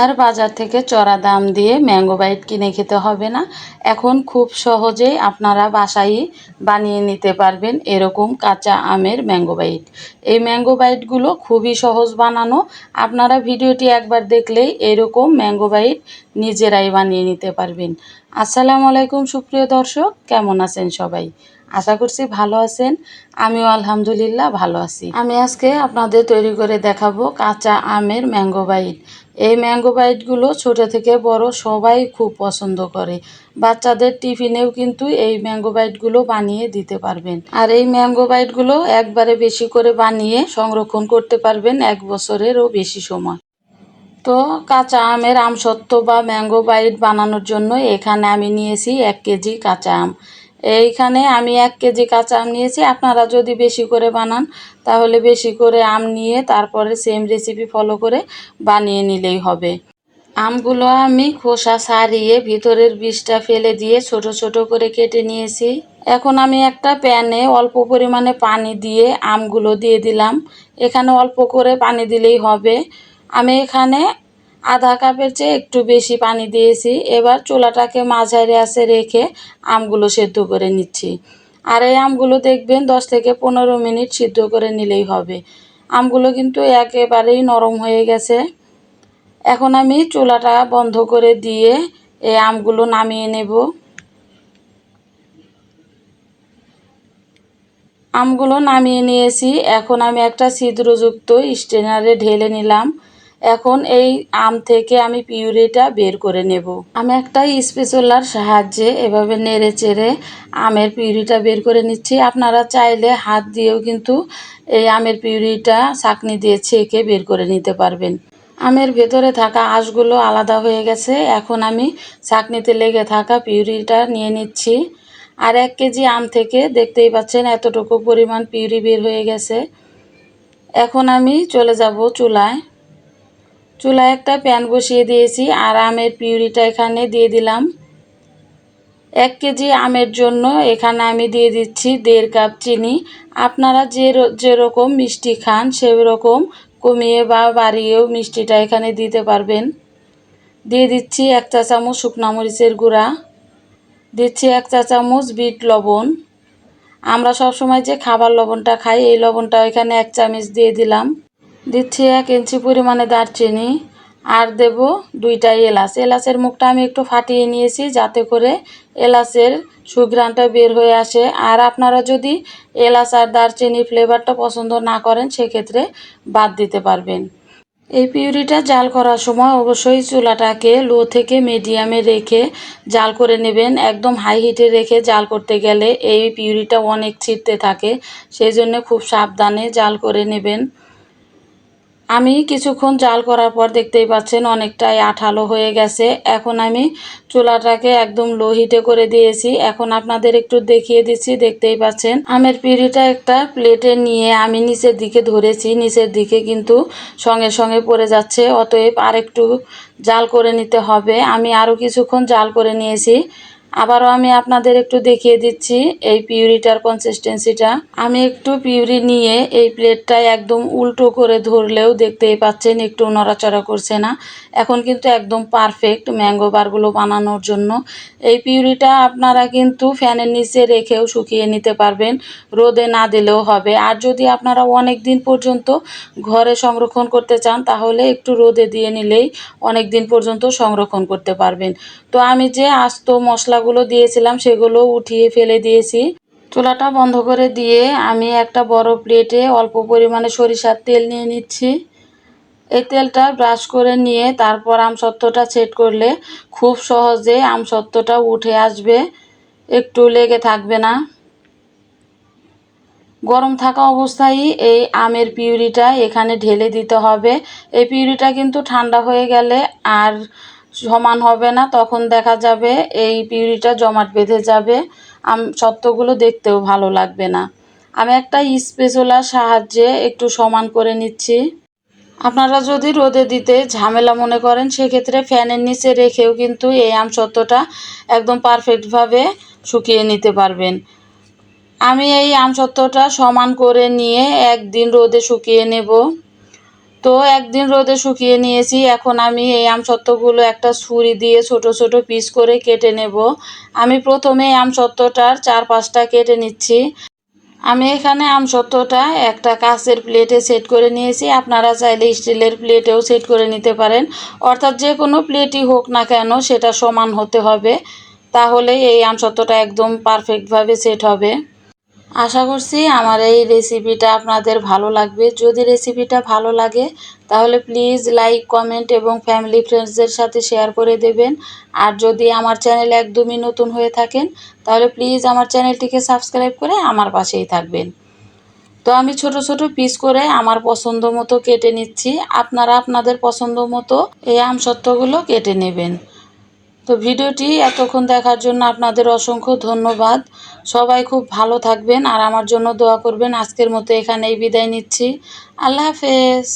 আর বাজার থেকে চড়া দাম দিয়ে ম্যাঙ্গো বাইট কিনে খেতে হবে না। এখন খুব সহজেই আপনারা বাসায় বানিয়ে নিতে পারবেন এরকম কাঁচা আমের ম্যাঙ্গো বাইট। এই ম্যাঙ্গো বাইটগুলো খুবই সহজ বানানো। আপনারা ভিডিওটি একবার দেখলেই এরকম ম্যাঙ্গো বাইট নিজেরাই বানিয়ে নিতে পারবেন। আসসালামু আলাইকুম, সুপ্রিয় দর্শক, কেমন আছেন সবাই? আশা করছি ভালো আছেন। আমিও আলহামদুলিল্লাহ ভালো আছি। আমি আজকে আপনাদের তৈরি করে দেখাবো কাঁচা আমের ম্যাঙ্গো বাইট। এই ম্যাঙ্গো বাইটগুলো ছোট থেকে বড় সবাই খুব পছন্দ করে। বাচ্চাদের টিফিনেও কিন্তু এই ম্যাঙ্গো বাইটগুলো বানিয়ে দিতে পারবেন। আর এই ম্যাঙ্গো বাইটগুলো একবারে বেশি করে বানিয়ে সংরক্ষণ করতে পারবেন এক বছরেরও বেশি সময়। তো কাঁচা আমের আমসত্ত্ব বা ম্যাঙ্গো বাইট বানানোর জন্য এখানে আমি নিয়েছি এক কেজি কাঁচা আম। এইখানে আমি এক কেজি কাঁচা আম নিয়েছি। আপনারা যদি বেশি করে বানান, তাহলে বেশি করে আম নিয়ে তারপরে সেম রেসিপি ফলো করে বানিয়ে নিলেই হবে। আমগুলো আমি খোসা সারিয়ে ভিতরের বীজটা ফেলে দিয়ে ছোট ছোট করে কেটে নিয়েছি। এখন আমি একটা প্যানে অল্প পরিমাণে পানি দিয়ে আমগুলো দিয়ে দিলাম। এখানে অল্প করে পানি দিলেই হবে। আমি এখানে আধা কাপের চেয়ে একটু বেশি পানি দিয়েছি। এবার চুলাটাকে মাঝারি আছে রেখে আমগুলো সেদ্ধ করে নিচ্ছি। আর এই আমগুলো দেখবেন দশ থেকে পনেরো মিনিট সিদ্ধ করে নিলেই হবে। আমগুলো কিন্তু একেবারেই নরম হয়ে গেছে। এখন আমি চুলাটা বন্ধ করে দিয়ে এই আমগুলো নামিয়ে নেব। আমগুলো নামিয়ে নিয়েছি। এখন আমি একটা ছিদ্রযুক্ত স্টেনারে ঢেলে নিলাম। এখন এই আম থেকে আমি পিউরিটা বের করে নেব। আমি একটা স্পেশলার সাহায্যে এভাবে নেড়ে চেড়ে আমের পিউরিটা বের করে নিচ্ছি। আপনারা চাইলে হাত দিয়েও কিন্তু এই আমের পিউরিটা ছাকনি দিয়ে ছেঁকে বের করে নিতে পারবেন। আমের ভেতরে থাকা আঁশগুলো আলাদা হয়ে গেছে। এখন আমি ছাকনিতে লেগে থাকা পিউরিটা নিয়ে নিচ্ছি। আর এক কেজি আম থেকে দেখতেই পাচ্ছেন এতটুকু পরিমাণ পিউরি বের হয়ে গেছে। এখন আমি চলে যাব চুলায়। চুলায় একটা প্যান বসিয়ে দিয়েছি, আর আমের পিউরিটা এখানে দিয়ে দিলাম। এক কেজি আমের জন্য এখানে আমি দিয়ে দিচ্ছি দেড় কাপ চিনি। আপনারা যে যেরকম মিষ্টি খান সেরকম কমিয়ে বা বাড়িয়েও মিষ্টিটা এখানে দিতে পারবেন। দিয়ে দিচ্ছি এক চা চামচ শুকনো মরিচের গুঁড়া। দিচ্ছি এক চা চামচ বিট লবণ। আমরা সবসময় যে খাবার লবণটা খাই, এই লবণটা এখানে এক চামচ দিয়ে দিলাম। দিচ্ছি এক ইঞ্চি পরিমাণে দারচিনি, আর দেব দুইটা এলাচ। এলাচের মুখটা আমি একটু ফাটিয়ে নিয়েছি যাতে করে এলাচের সুঘ্রাণটা বের হয়ে আসে। আর আপনারা যদি এলাচ আর দারচিনি ফ্লেভারটা পছন্দ না করেন, সেক্ষেত্রে বাদ দিতে পারবেন। এই পিউরিটা জাল করার সময় অবশ্যই চুলাটাকে লো থেকে মিডিয়ামে রেখে জাল করে নেবেন। একদম হাই হিটে রেখে জাল করতে গেলে এই পিউরিটা অনেক ছিটতে থাকে সেই জন্য খুব সাবধানে জাল করে নেবেন। আমি কিছুক্ষণ জাল করার পর দেখতেই পাচ্ছেন অনেকটাই আঠালো হয়ে গেছে। এখন আমি চুলাটাকে একদম লো হিটে করে দিয়েছি। এখন আপনাদের একটু দেখিয়ে দিচ্ছি, দেখতেই পাচ্ছেন। আমের পিঁড়িটা একটা প্লেটে নিয়ে আমি নিচের দিকে ধরেছি। নিচের দিকে কিন্তু সঙ্গে সঙ্গে পড়ে যাচ্ছে। অতএব আর একটু জাল করে নিতে হবে। আমি আরও কিছুক্ষণ জাল করে নিয়েছি। আবারও আমি আপনাদের একটু দেখিয়ে দিচ্ছি এই পিউরিটার কনসিস্টেন্সিটা আমি একটু পিউরি নিয়ে এই প্লেটটা একদম উল্টো করে ধরলেও দেখতেই পাচ্ছেন, একটু নড়াচড়া করছে না। এখন কিন্তু একদম পারফেক্ট ম্যাঙ্গো বারগুলো বানানোর জন্য। এই পিউরিটা আপনারা কিন্তু ফ্যানের নিচে রেখেও শুকিয়ে নিতে পারবেন, রোদে না দিলেও হবে। আর যদি আপনারা অনেক দিন পর্যন্ত ঘরে সংরক্ষণ করতে চান, তাহলে একটু রোদে দিয়ে নিলেই অনেক দিন পর্যন্ত সংরক্ষণ করতে পারবেন। তো আমি যে আস্ত মশলাগুলো দিয়েছিলাম, সেগুলো উঠিয়ে ফেলে দিয়েছি। চুলাটা বন্ধ করে দিয়ে আমি একটা বড় প্লেটে অল্প পরিমাণে সরিষার তেল নিয়ে নিচ্ছি। এই তেলটা ব্রাশ করে নিয়ে তারপর আমসত্ত্বটা সেট করলে খুব সহজে আমসত্ত্বটা উঠে আসবে, একটু লেগে থাকবে না। গরম থাকা অবস্থায় এই আমের পিউরিটা এখানে ঢেলে দিতে হবে। এই পিউরিটা কিন্তু ঠান্ডা হয়ে গেলে আর সমান হবে না, তখন দেখা যাবে এই পিউরিটা জমাট বেঁধে যাবে। আম সত্ত্বগুলো দেখতেও ভালো লাগবে না। আমি একটা স্পেশলার সাহায্যে একটু সমান করে নিচ্ছি। আপনারা যদি রোদে দিতে ঝামেলা মনে করেন, সেক্ষেত্রে ফ্যানের নিচে রেখেও কিন্তু এই আম আমসত্ত্বটা একদম পারফেক্টভাবে শুকিয়ে নিতে পারবেন। আমি এই আম আমসত্ত্বটা সমান করে নিয়ে একদিন রোদে শুকিয়ে নেব। তো একদিন রোদে শুকিয়ে নিয়েছি, এখন আমি এই আমসত্ত্বগুলো একটা ছুরি দিয়ে ছোট ছোট পিস করে কেটে নেব। আমি প্রথমে আমসত্ত্বটার চার পাঁচটা কেটে নিচ্ছি। আমি এখানে আমসত্ত্বটা একটা কাঁচের প্লেটে সেট করে নিয়েছি। আপনারা চাইলে স্টিলের প্লেটেও সেট করে নিতে পারেন। অর্থাৎ যে কোনো প্লেটই হোক না কেন সেটা সমান হতে হবে। তাহলে এই আমসত্ত্বটা একদম পারফেক্টভাবে সেট হবে। আশা করছি আমার এই রেসিপিটা আপনাদের ভালো লাগবে। যদি রেসিপিটা ভালো লাগে, তাহলে প্লিজ লাইক কমেন্ট এবং ফ্যামিলি ফ্রেন্ডসদের সাথে শেয়ার করে দেবেন। আর যদি আমার চ্যানেল একদমই নতুন হয়ে থাকেন, তাহলে প্লিজ আমার চ্যানেলটিকে সাবস্ক্রাইব করে আমার পাশেই থাকবেন। তো আমি ছোট ছোট পিস করে আমার পছন্দ মতো কেটে নিচ্ছি। আপনারা আপনাদের পছন্দ মতো এই আমসত্ত্বগুলো কেটে নেবেন। তো ভিডিওটি এতক্ষণ দেখার জন্য আপনাদের অসংখ্য ধন্যবাদ। সবাই খুব ভালো থাকবেন আর আমার জন্য দোয়া করবেন। আজকের মতো এখানেই বিদায় নিচ্ছি। আল্লাহ হাফেজ।